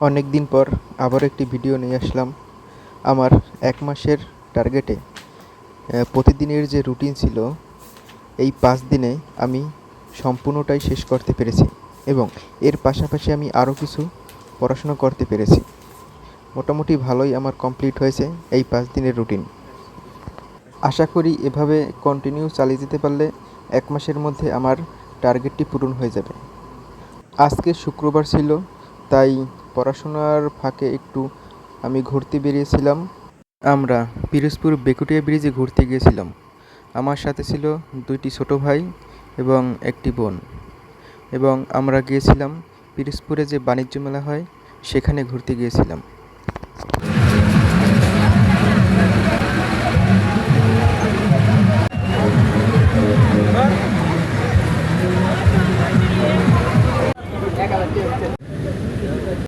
অনেক দিন পর আবার একটি ভিডিও নিয়ে আসলাম আমার এক মাসের টার্গেটে প্রতিদিনের যে রুটিন ছিল, এই পাঁচ দিনে আমি সম্পূর্ণটাই শেষ করতে পেরেছি এবং এর পাশাপাশি আমি আরও কিছু পড়াশোনা করতে পেরেছি। মোটামুটি ভালোই আমার কমপ্লিট হয়েছে এই পাঁচ দিনের রুটিন আশা করি এভাবে কন্টিনিউ চালিয়ে যেতে পারলে এক মাসের মধ্যে আমার টার্গেটটি পূরণ হয়ে যাবে। আজকে শুক্রবার ছিল, তাই পড়াশোনার ফাঁকে একটু আমি ঘুরতে বেরিয়েছিলাম। আমরা পিরোজপুর বেকুটিয়া ব্রিজে ঘুরতে গিয়েছিলাম। আমার সাথে ছিল দুইটি ছোট ভাই এবং একটি বোন। এবং আমরা গিয়েছিলাম পিরোজপুরে যে বাণিজ্য মেলা হয়, সেখানে ঘুরতে গিয়েছিলাম।